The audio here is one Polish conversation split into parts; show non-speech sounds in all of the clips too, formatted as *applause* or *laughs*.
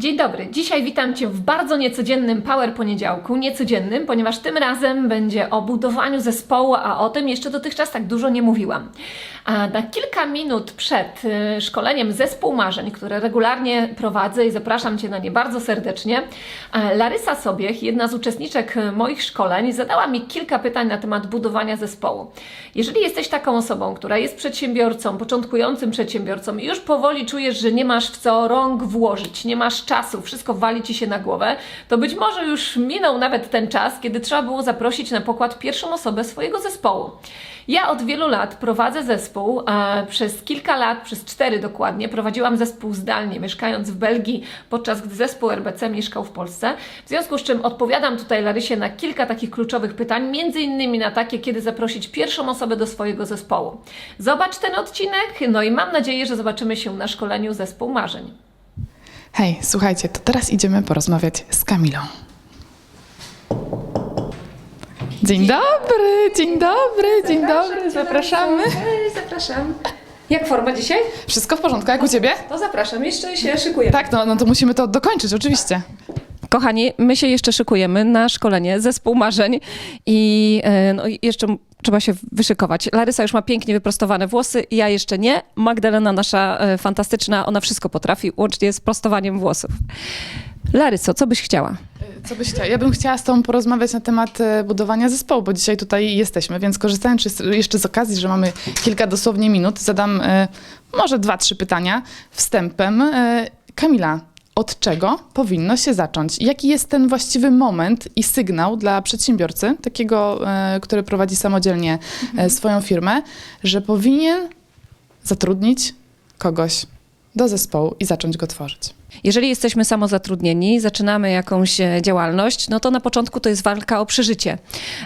Dzień dobry. Dzisiaj witam Cię w bardzo niecodziennym Power Poniedziałku. Niecodziennym, ponieważ tym razem będzie o budowaniu zespołu, a o tym jeszcze dotychczas tak dużo nie mówiłam. Na kilka minut przed y, szkoleniem Zespół Marzeń, które regularnie prowadzę i zapraszam Cię na nie bardzo serdecznie, Larysa Sobiech, jedna z uczestniczek moich szkoleń, zadała mi kilka pytań na temat budowania zespołu. Jeżeli jesteś taką osobą, która jest przedsiębiorcą, początkującym przedsiębiorcą i już powoli czujesz, że nie masz w co rąk włożyć, nie masz czasu, wszystko wali Ci się na głowę, to być może już minął nawet ten czas, kiedy trzeba było zaprosić na pokład pierwszą osobę swojego zespołu. Ja od wielu lat prowadzę zespół. E, przez kilka lat, przez cztery dokładnie, prowadziłam zespół zdalnie, mieszkając w Belgii, podczas gdy zespół RBC mieszkał w Polsce. W związku z czym odpowiadam tutaj Larysie na kilka takich kluczowych pytań, między innymi na takie, kiedy zaprosić pierwszą osobę do swojego zespołu. Zobacz ten odcinek, no i mam nadzieję, że zobaczymy się na szkoleniu Zespół Marzeń. Hej, słuchajcie, to teraz idziemy porozmawiać z Kamilą. Dzień dobry, dzień dobry, dzień dobry, zapraszamy. Zapraszam. Jak forma dzisiaj? Wszystko w porządku, jak u ciebie? To zapraszam, jeszcze się szykuję. Tak, no, no to musimy to dokończyć, oczywiście. Kochani, my się jeszcze szykujemy na szkolenie Zespół Marzeń i e, no, i jeszcze m- trzeba się wyszykować. Larysa już ma pięknie wyprostowane włosy, ja jeszcze nie. Magdalena, nasza e, fantastyczna, ona wszystko potrafi, łącznie z prostowaniem włosów. Laryso, co byś chciała? Co byś chciała? Ja bym chciała z Tobą porozmawiać na temat e, budowania zespołu, bo dzisiaj tutaj jesteśmy, więc korzystając czy- jeszcze z okazji, że mamy kilka dosłownie minut, zadam e, może dwa, trzy pytania wstępem. E, Kamila, od czego powinno się zacząć? Jaki jest ten właściwy moment i sygnał dla przedsiębiorcy, takiego, e, który prowadzi samodzielnie e, swoją firmę, że powinien zatrudnić kogoś do zespołu i zacząć go tworzyć? Jeżeli jesteśmy samozatrudnieni, zaczynamy jakąś e, działalność, no to na początku to jest walka o przeżycie.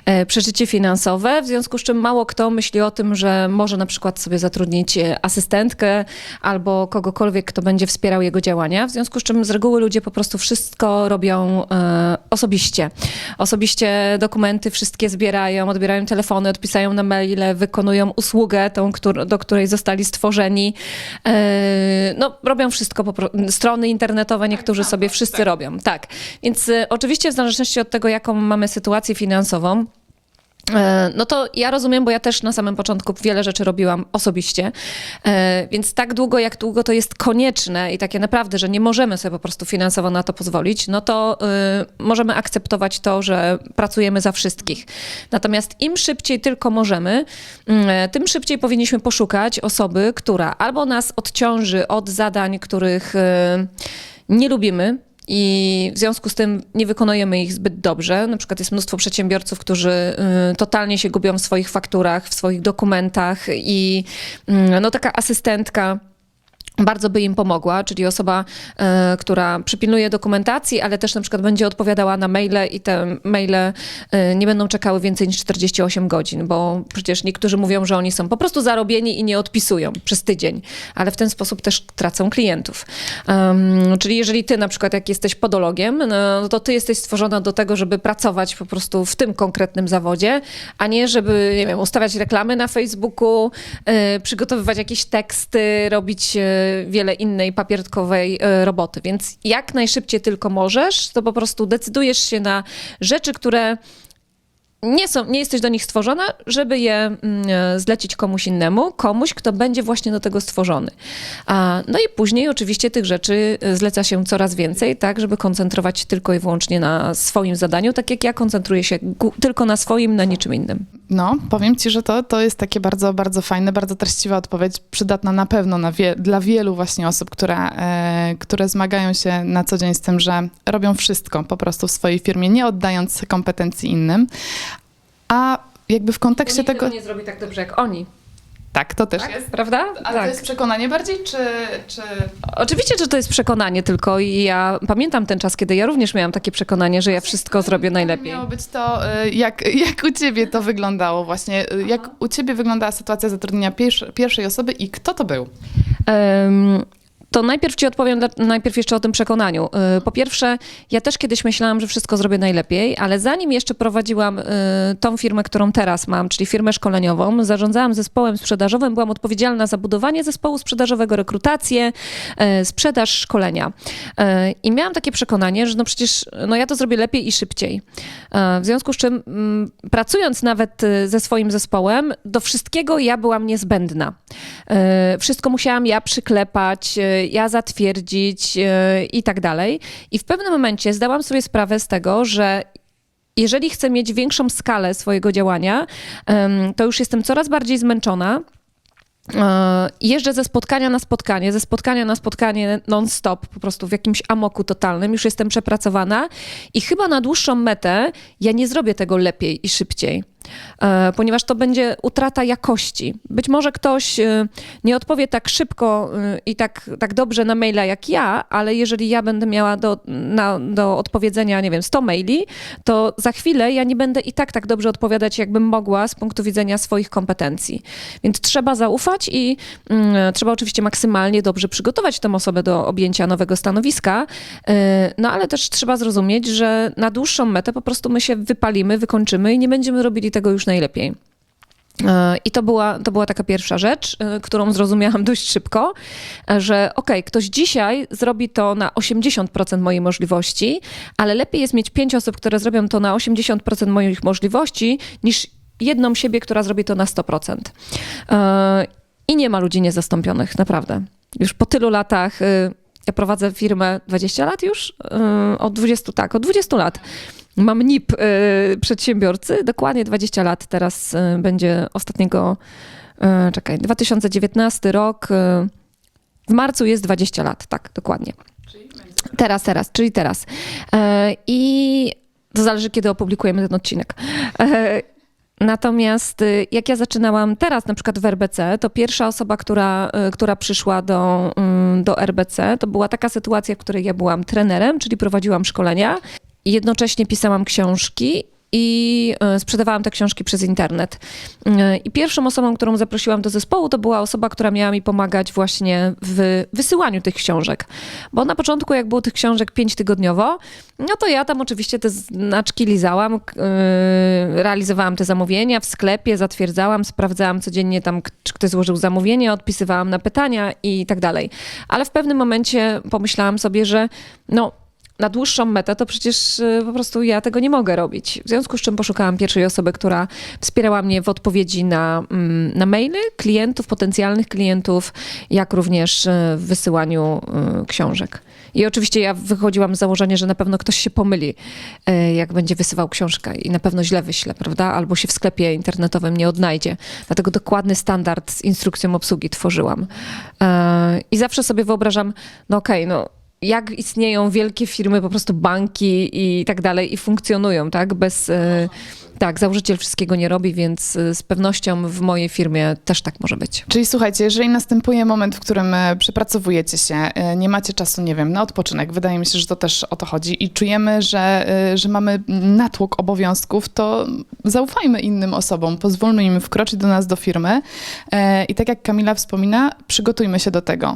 E, Przeżycie finansowe, w związku z czym mało kto myśli o tym, że może na przykład sobie zatrudnić e, asystentkę albo kogokolwiek, kto będzie wspierał jego działania. W związku z czym z reguły ludzie po prostu wszystko robią e, osobiście. Osobiście dokumenty wszystkie zbierają, odbierają telefony, odpisają na maile, wykonują usługę, tą, do której zostali stworzeni. E, No, robią wszystko, strony internetowe niektórzy sobie wszyscy robią. Tak, więc e, oczywiście w zależności od tego, jaką mamy sytuację finansową, No to ja rozumiem, bo ja też na samym początku wiele rzeczy robiłam osobiście, E, więc tak długo, jak długo to jest konieczne i takie naprawdę, że nie możemy sobie po prostu finansowo na to pozwolić, no to y, możemy akceptować to, że pracujemy za wszystkich. Natomiast im szybciej tylko możemy, mm, tym szybciej powinniśmy poszukać osoby, która albo nas odciąży od zadań, których y, nie lubimy, i w związku z tym nie wykonujemy ich zbyt dobrze. Na przykład jest mnóstwo przedsiębiorców, którzy y, totalnie się gubią w swoich fakturach, w swoich dokumentach i y, no, taka asystentka bardzo by im pomogła, czyli osoba, e, która przypilnuje dokumentacji, ale też na przykład będzie odpowiadała na maile i te maile e, nie będą czekały więcej niż 48 godzin, bo przecież niektórzy mówią, że oni są po prostu zarobieni i nie odpisują przez tydzień, ale w ten sposób też tracą klientów. Em, czyli jeżeli ty na przykład jak jesteś podologiem, no to ty jesteś stworzona do tego, żeby pracować po prostu w tym konkretnym zawodzie, a nie żeby, nie wiem, ustawiać reklamy na Facebooku, e, przygotowywać jakieś teksty, robić e, wiele innej papierkowej e, roboty. Więc jak najszybciej tylko możesz, to po prostu decydujesz się na rzeczy, które nie, są, nie jesteś do nich stworzona, żeby je mm, e, zlecić komuś innemu, komuś, kto będzie właśnie do tego stworzony. No i później oczywiście tych rzeczy e, zleca się coraz więcej, tak, żeby koncentrować się tylko i wyłącznie na swoim zadaniu, tak jak ja koncentruję się tylko na swoim, na niczym innym. No, powiem Ci, że to, to jest takie bardzo, bardzo fajne, bardzo treściwa odpowiedź, przydatna na pewno na wie, dla wielu właśnie osób, które, e, które zmagają się na co dzień z tym, że robią wszystko po prostu w swojej firmie, nie oddając kompetencji innym. A jakby w kontekście tego... nie zrobi tak dobrze jak oni, Tak, to też tak? jest. prawda? Ale to jest przekonanie bardziej, czy... czy... Oczywiście, że to jest przekonanie tylko i ja pamiętam ten czas, kiedy ja również miałam takie przekonanie, że ja wszystko zrobię najlepiej. Miało być to, e, jak, jak u Ciebie to wyglądało właśnie, e, jak u Ciebie wyglądała sytuacja zatrudnienia pierwsz, pierwszej osoby i kto to był? Em, To najpierw ci odpowiem, najpierw jeszcze o tym przekonaniu. Y, Po pierwsze, ja też kiedyś myślałam, że wszystko zrobię najlepiej, ale zanim jeszcze prowadziłam y, tą firmę, którą teraz mam, czyli firmę szkoleniową, zarządzałam zespołem sprzedażowym, byłam odpowiedzialna za budowanie zespołu sprzedażowego, rekrutację, y, sprzedaż, szkolenia. I miałam takie przekonanie, że no przecież no ja to zrobię lepiej i szybciej. W związku z czym, mm, pracując nawet ze swoim zespołem, do wszystkiego ja byłam niezbędna. Wszystko musiałam ja przyklepać, ja zatwierdzić y, i tak dalej. I w pewnym momencie zdałam sobie sprawę z tego, że jeżeli chcę mieć większą skalę swojego działania, to już jestem coraz bardziej zmęczona. E, Jeżdżę ze spotkania na spotkanie, ze spotkania na spotkanie non-stop, po prostu w jakimś amoku totalnym. Już jestem przepracowana i chyba na dłuższą metę ja nie zrobię tego lepiej i szybciej. E, Ponieważ to będzie utrata jakości. Być może ktoś e, nie odpowie tak szybko e, i tak, tak dobrze na maila jak ja, ale jeżeli ja będę miała do, na, do odpowiedzenia, nie wiem, 100 maili, to za chwilę ja nie będę i tak tak dobrze odpowiadać, jakbym mogła z punktu widzenia swoich kompetencji. Więc trzeba zaufać i mm, trzeba oczywiście maksymalnie dobrze przygotować tę osobę do objęcia nowego stanowiska, e, no ale też trzeba zrozumieć, że na dłuższą metę po prostu my się wypalimy, wykończymy i nie będziemy robili tego już najlepiej. E, I to była, to była taka pierwsza rzecz, e, którą zrozumiałam *laughs* dość szybko, że okej, ktoś dzisiaj zrobi to na 80% mojej możliwości, ale lepiej jest mieć pięć osób, które zrobią to na 80% moich możliwości, niż jedną siebie, która zrobi to na 100%. E, I nie ma ludzi niezastąpionych, naprawdę. Już po tylu latach, ja prowadzę firmę 20 lat już, od 20, tak, od 20 lat. Mam NIP y, przedsiębiorcy, dokładnie 20 lat teraz y, będzie ostatniego, y, czekaj, 2019 rok, w marcu jest 20 lat, tak, dokładnie. Teraz, teraz, czyli teraz. E, I to zależy, kiedy opublikujemy ten odcinek. E, Natomiast jak ja zaczynałam teraz, na przykład w RBC, to pierwsza osoba, która, która przyszła do, mm, do RBC, to była taka sytuacja, w której ja byłam trenerem, czyli prowadziłam szkolenia. Jednocześnie pisałam książki i e, sprzedawałam te książki przez internet. E, I pierwszą osobą, którą zaprosiłam do zespołu, to była osoba, która miała mi pomagać właśnie w wysyłaniu tych książek. Bo na początku, jak było tych książek pięć tygodniowo, no to ja tam oczywiście te znaczki lizałam, e, realizowałam te zamówienia w sklepie, zatwierdzałam, sprawdzałam codziennie tam, czy ktoś złożył zamówienie, odpisywałam na pytania i tak dalej. Ale w pewnym momencie pomyślałam sobie, że no na dłuższą metę, to przecież y, po prostu ja tego nie mogę robić. W związku z czym poszukałam pierwszej osoby, która wspierała mnie w odpowiedzi na, mm, na maile klientów, potencjalnych klientów, jak również y, w wysyłaniu y, książek. I oczywiście ja wychodziłam z założenia, że na pewno ktoś się pomyli, jak będzie wysyłał książkę i na pewno źle wyśle, prawda? Albo się w sklepie internetowym nie odnajdzie. Dlatego dokładny standard z instrukcją obsługi tworzyłam. I zawsze sobie wyobrażam, no okej, no jak istnieją wielkie firmy, po prostu banki i tak dalej i funkcjonują, tak? Bez, e, tak, założyciel wszystkiego nie robi, więc e, z pewnością w mojej firmie też tak może być. Czyli słuchajcie, jeżeli następuje moment, w którym e, przepracowujecie się, nie macie czasu, nie wiem, na odpoczynek, wydaje mi się, że to też o to chodzi i czujemy, że, że mamy natłok obowiązków, to zaufajmy innym osobom, pozwólmy im wkroczyć do nas do firmy i tak jak Kamila wspomina, przygotujmy się do tego.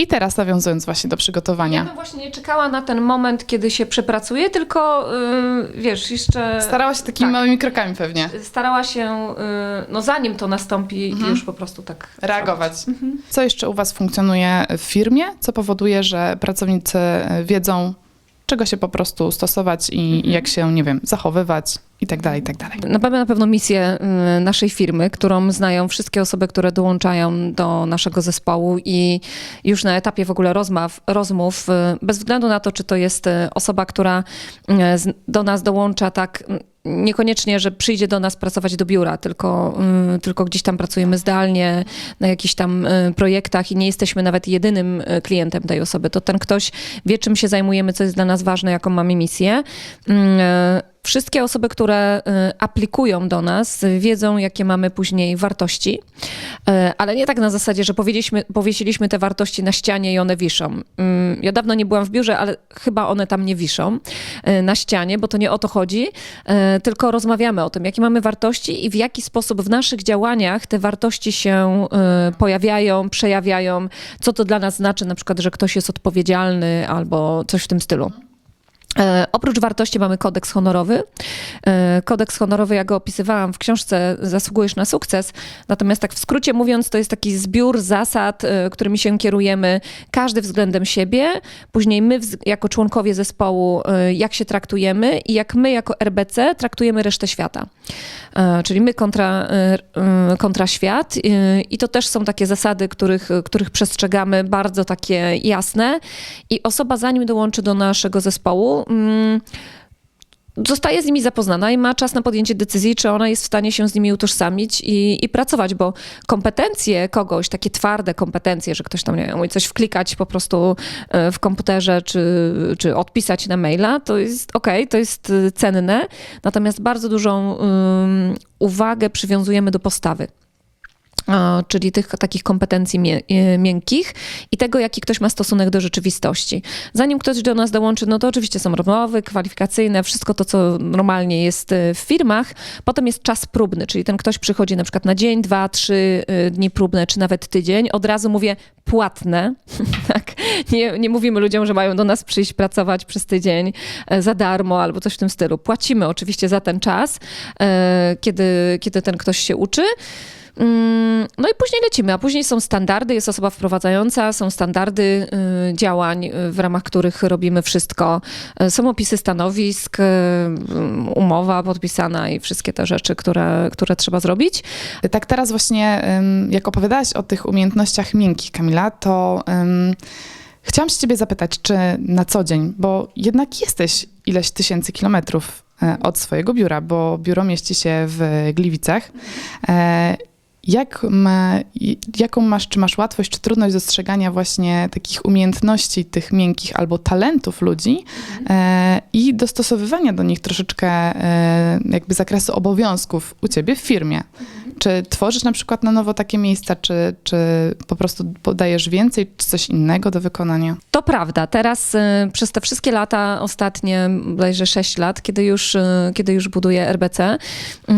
I teraz nawiązując właśnie do Ja przygotowania. bym właśnie nie czekała na ten moment, kiedy się przepracuje, tylko yy, wiesz, jeszcze Starała się takimi Tak. małymi krokami pewnie starała się, yy, no zanim to nastąpi, już po prostu tak reagować. Co jeszcze u Was funkcjonuje w firmie, co powoduje, że pracownicy wiedzą, czego się po prostu stosować i jak się, nie wiem, zachowywać i tak dalej, i tak dalej. Na pewno, na pewno misję y, naszej firmy, którą znają wszystkie osoby, które dołączają do naszego zespołu i już na etapie w ogóle rozmów, rozmów y, bez względu na to, czy to jest y, osoba, która do nas dołącza tak niekoniecznie, że przyjdzie do nas pracować do biura, tylko, y, tylko gdzieś tam pracujemy zdalnie na jakichś tam y, projektach i nie jesteśmy nawet jedynym y, klientem tej osoby. To ten ktoś wie, czym się zajmujemy, co jest dla nas ważne, jaką mamy misję. Mm, wszystkie osoby, które y, aplikują do nas, wiedzą, jakie mamy później wartości, Y, ale nie tak na zasadzie, że powiesiliśmy te wartości na ścianie i one wiszą. Ym, Ja dawno nie byłam w biurze, ale chyba one tam nie wiszą y, na ścianie, bo to nie o to chodzi, tylko rozmawiamy o tym, jakie mamy wartości i w jaki sposób w naszych działaniach te wartości się pojawiają, przejawiają, co to dla nas znaczy, na przykład, że ktoś jest odpowiedzialny albo coś w tym stylu. E, oprócz wartości mamy kodeks honorowy. E, kodeks honorowy, ja go opisywałam w książce Zasługujesz na sukces. Natomiast tak w skrócie mówiąc, to jest taki zbiór zasad, e, którymi się kierujemy, każdy względem siebie. Później my jako członkowie zespołu, jak się traktujemy i jak my jako RBC traktujemy resztę świata. Czyli my kontra, kontra świat. I to też są takie zasady, których, których przestrzegamy, bardzo takie jasne. I osoba, zanim dołączy do naszego zespołu, mm, zostaje z nimi zapoznana i ma czas na podjęcie decyzji, czy ona jest w stanie się z nimi utożsamić i, i pracować, bo kompetencje kogoś, takie twarde kompetencje, że ktoś tam, nie wiem, coś wklikać po prostu e, w komputerze, czy, czy odpisać na maila, to jest okej, to jest e, cenne, natomiast bardzo dużą ym, uwagę przywiązujemy do postawy czyli tych takich kompetencji e, miękkich i tego, jaki ktoś ma stosunek do rzeczywistości. Zanim ktoś do nas dołączy, no to oczywiście są rozmowy kwalifikacyjne, wszystko to, co normalnie jest e, w firmach. Potem jest czas próbny, czyli ten ktoś przychodzi na przykład na dzień, dwa, trzy e, dni próbne, czy nawet tydzień. Od razu mówię płatne, *laughs* tak? Nie, nie mówimy ludziom, że mają do nas przyjść pracować przez tydzień za darmo albo coś w tym stylu. Płacimy oczywiście za ten czas, kiedy, kiedy ten ktoś się uczy. Mm, No i później lecimy, a później są standardy, jest osoba wprowadzająca, są standardy y, działań, y, w ramach których robimy wszystko. Y, Są opisy stanowisk, umowa podpisana i wszystkie te rzeczy, które, które trzeba zrobić. Tak teraz właśnie, jak opowiadałaś o tych umiejętnościach miękkich, Kamila, to chciałam się ciebie zapytać, czy na co dzień, bo jednak jesteś ileś tysięcy kilometrów od swojego biura, bo biuro mieści się w Gliwicach. Jak ma, jaką masz, czy masz łatwość, czy trudność dostrzegania właśnie takich umiejętności, tych miękkich albo talentów ludzi e, i dostosowywania do nich troszeczkę e, jakby zakresu obowiązków u ciebie w firmie? Czy tworzysz na przykład na nowo takie miejsca, czy, czy po prostu podajesz więcej, czy coś innego do wykonania? To prawda. Teraz y, przez te wszystkie lata, ostatnie bodajże 6 lat, kiedy już, y, kiedy już buduję RBC, y,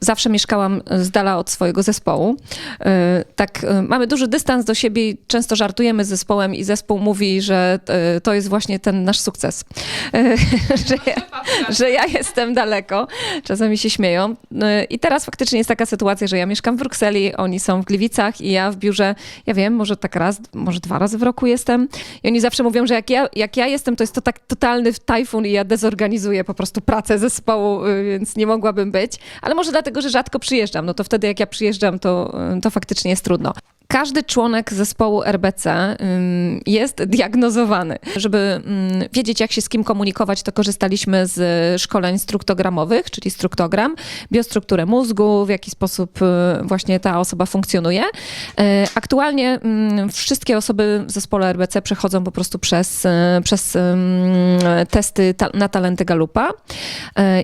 zawsze mieszkałam z dala od swojego zespołu. Y, Tak, y, mamy duży dystans do siebie często żartujemy z zespołem i zespół mówi, że y, to jest właśnie ten nasz sukces. Y, *laughs* że, ja, że ja jestem daleko. Czasami się śmieją. Y, I teraz faktycznie jest taka sytuacja, że ja mieszkam w Brukseli, oni są w Gliwicach i ja w biurze, ja wiem, może tak raz, może dwa razy w roku jestem. I oni zawsze mówią, że jak ja, jak ja jestem, to jest to tak totalny tajfun i ja dezorganizuję po prostu pracę zespołu, y, więc nie mogłabym być. Ale może dlatego, że rzadko przyjeżdżam. No to wtedy, jak ja przyjeżdżam, to, y, to faktycznie jest trudno. Każdy członek zespołu RBC jest diagnozowany. Żeby wiedzieć, jak się z kim komunikować, to korzystaliśmy z szkoleń struktogramowych, czyli struktogram, biostrukturę mózgu, w jaki sposób y, właśnie ta osoba funkcjonuje. Y, Aktualnie wszystkie osoby w zespole RBC przechodzą po prostu przez, y, przez testy na talenty Galupa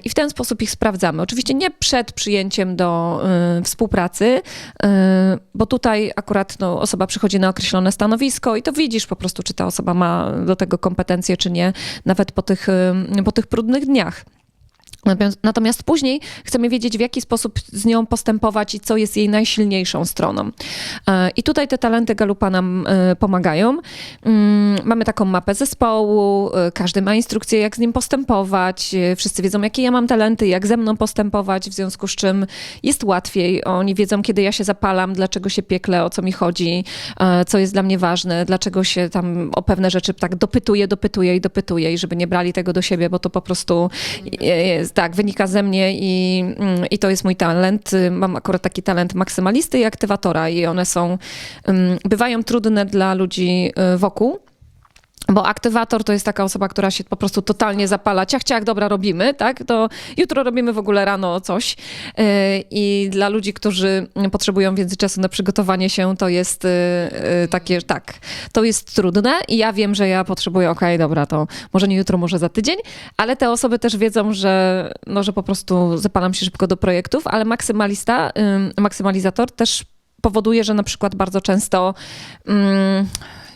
i w ten sposób ich sprawdzamy. Oczywiście nie przed przyjęciem do współpracy, bo tutaj akurat no, osoba przychodzi na określone stanowisko i to widzisz po prostu, czy ta osoba ma do tego kompetencje, czy nie, nawet po tych, po tych próbnych dniach. Natomiast- później chcemy wiedzieć, w jaki sposób z nią postępować i co jest jej najsilniejszą stroną. E, I tutaj te talenty Galupa nam e, pomagają. Mm, Mamy taką mapę zespołu, e, każdy ma instrukcję, jak z nim postępować. Wszyscy wiedzą, jakie ja mam talenty, jak ze mną postępować, w związku z czym jest łatwiej. Oni wiedzą, kiedy ja się zapalam, dlaczego się piekle, o co mi chodzi, co jest dla mnie ważne, dlaczego się tam o pewne rzeczy tak dopytuję, dopytuję i dopytuję i żeby nie brali tego do siebie, bo to po prostu jest, tak, wynika ze mnie i, mm, i to jest mój talent. Y, Mam akurat taki talent maksymalisty i aktywatora i one są, ym, bywają trudne dla ludzi y, wokół. Bo aktywator to jest taka osoba, która się po prostu totalnie zapala. Ciach, ciach, dobra, robimy, tak? To jutro robimy w ogóle rano coś. Yy, I dla ludzi, którzy potrzebują więcej czasu na przygotowanie się, to jest yy, yy, takie, tak, to jest trudne i ja wiem, że ja potrzebuję, okej, dobra, to może nie jutro, może za tydzień, ale te osoby też wiedzą, że, no, że po prostu zapalam się szybko do projektów, ale maksymalista, maksymalizator też powoduje, że na przykład bardzo często mm,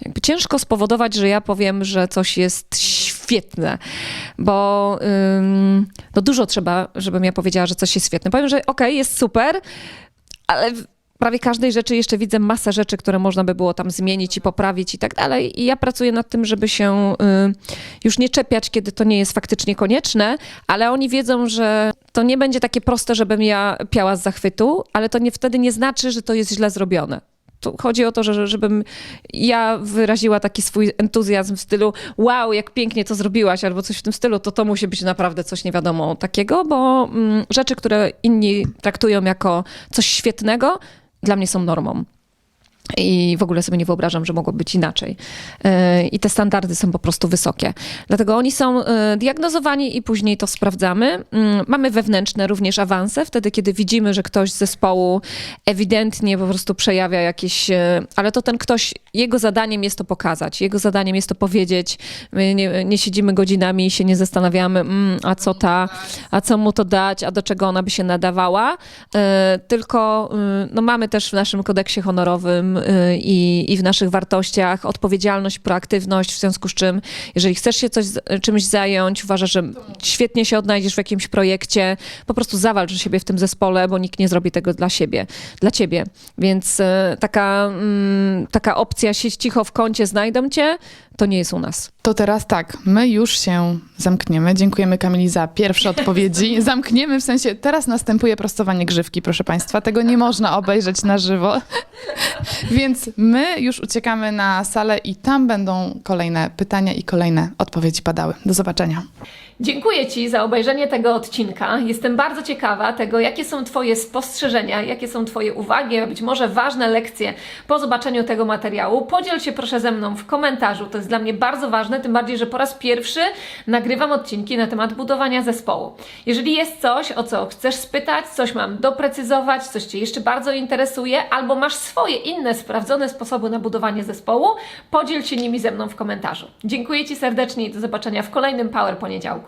jakby ciężko spowodować, że ja powiem, że coś jest świetne, bo ym, no dużo trzeba, żebym ja powiedziała, że coś jest świetne. Powiem, że okej, jest super, ale w prawie każdej rzeczy jeszcze widzę masę rzeczy, które można by było tam zmienić i poprawić i tak dalej. I ja pracuję nad tym, żeby się y, już nie czepiać, kiedy to nie jest faktycznie konieczne, ale oni wiedzą, że to nie będzie takie proste, żebym ja piała z zachwytu, ale to nie, wtedy nie znaczy, że to jest źle zrobione. Tu chodzi o to, że, żebym ja wyraziła taki swój entuzjazm w stylu wow, jak pięknie to zrobiłaś, albo coś w tym stylu, to to musi być naprawdę coś nie wiadomo takiego, bo mm, rzeczy, które inni traktują jako coś świetnego, dla mnie są normą. I w ogóle sobie nie wyobrażam, że mogło być inaczej. Yy, I te standardy są po prostu wysokie. Dlatego oni są yy, diagnozowani i później to sprawdzamy. Yy, Mamy wewnętrzne również awanse, wtedy kiedy widzimy, że ktoś z zespołu ewidentnie po prostu przejawia jakieś, yy, ale to ten ktoś, jego zadaniem jest to pokazać, jego zadaniem jest to powiedzieć. My nie, nie siedzimy godzinami i się nie zastanawiamy, mm, a co ta, a co mu to dać, a do czego ona by się nadawała. Tylko yy, no, mamy też w naszym kodeksie honorowym y, i, i w naszych wartościach odpowiedzialność, proaktywność, w związku z czym, jeżeli chcesz się coś, czymś zająć, uważasz, że świetnie się odnajdziesz w jakimś projekcie, po prostu zawalcz siebie w tym zespole, bo nikt nie zrobi tego dla siebie, dla ciebie. Więc y, taka, mm, taka opcja siedź cicho w kącie, znajdą cię, to nie jest u nas. To teraz tak, my już się zamkniemy. Dziękujemy Kamili za pierwsze odpowiedzi. *laughs* Zamkniemy w sensie, teraz następuje prostowanie grzywki, proszę Państwa. Tego nie można obejrzeć na żywo. *laughs* Więc my już uciekamy na salę i tam będą kolejne pytania i kolejne odpowiedzi padały. Do zobaczenia. Dziękuję Ci za obejrzenie tego odcinka. Jestem bardzo ciekawa tego, jakie są Twoje spostrzeżenia, jakie są Twoje uwagi, być może ważne lekcje po zobaczeniu tego materiału. Podziel się proszę ze mną w komentarzu. To jest dla mnie bardzo ważne, tym bardziej, że po raz pierwszy nagrywam odcinki na temat budowania zespołu. Jeżeli jest coś, o co chcesz spytać, coś mam doprecyzować, coś Cię jeszcze bardzo interesuje, albo masz swoje inne sprawdzone sposoby na budowanie zespołu, podziel się nimi ze mną w komentarzu. Dziękuję Ci serdecznie i do zobaczenia w kolejnym Power Poniedziałku.